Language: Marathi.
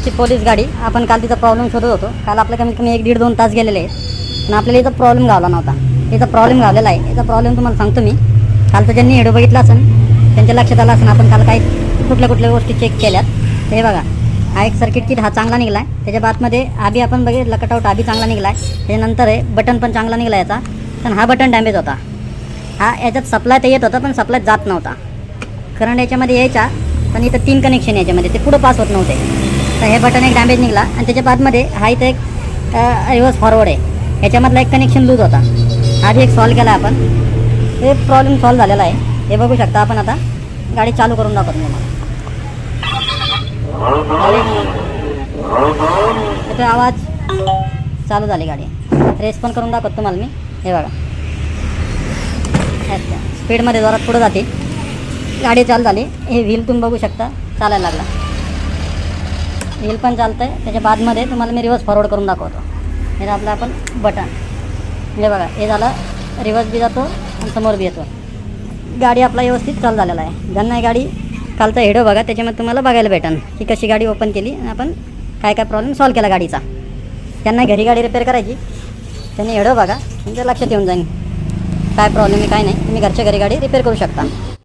ती पोलीस गाडी. आपण काल तिचा प्रॉब्लेम शोधत होतो. काल आपल्या कमीत कमी एक दीड दोन तास गेलेले आहेत. पण आपल्याला इथं प्रॉब्लेम गावला नव्हता. इथं प्रॉब्लेम गावलेला आहे. याचा प्रॉब्लेम तुम्हाला सांगतो मी. कालचं ज्यांनी व्हिडिओ बघितला असेल त्यांच्या लक्षात आलं असेल आपण काल काही कुठल्या कुठल्या गोष्टी चेक केल्यात. हे बघा हा एक सर्किट किट हा चांगला निघाला आहे त्याच्या बातमध्ये आधी आपण बघितलं कटआउट आधी चांगला निघाला आहे त्याच्यानंतर आहे बटन पण चांगला निघाला याचा. पण हा बटन डॅमेज होता. हा याच्यात सप्लाय तर येत होता पण सप्लाय जात नव्हता. करंट याच्यामध्ये यायचा पण इथं तीन कनेक्शन याच्यामध्ये. ते पुढं पास होत नव्हते. तर हे बटन एक डॅमेज निघाला आणि त्याच्या बादमध्ये हा इथं एक रिव्हर्स फॉरवर्ड आहे. याच्यामधला एक कनेक्शन लूज होता. आधी एक सॉल्व केला आपण. हे प्रॉब्लेम सॉल्व झालेला आहे. हे बघू शकता आपण आता. गाडी चालू करून दाखवतो तुम्हाला. आवाज चालू झाली गाडी. रेस पण करून दाखवतो तुम्हाला मी. हे बघा. स्पीडमध्ये जोरात पुढं जाते. गाडी चालू झाली. हे व्हील तुम्ही बघू शकता. चालायला लागला. व्हील पण चालतं आहे त्याच्या बादमध्ये तुम्हाला मी रिवर्स फॉरवर्ड करून दाखवतो. हे आपलं आपण बटन हे बघा हे झालं रिवर्स बी जातो आणि समोर बी येतो. गाडी आपला व्यवस्थित चालू झालेला आहे. ज्यांना गाडी कालचा हेडो बघा त्याच्यामध्ये तुम्हाला बघायला भेटेल की कशी गाडी ओपन केली आणि आपण काय काय प्रॉब्लेम सॉल्व केला गाडीचा. त्यांना घरी गाडी रिपेअर करायची. त्यांनी हेडो बघा तुमच्या लक्षात येऊन जाईल. काय प्रॉब्लेम आहे काय नाही. तुम्ही घरच्या घरी गाडी रिपेअर करू शकता.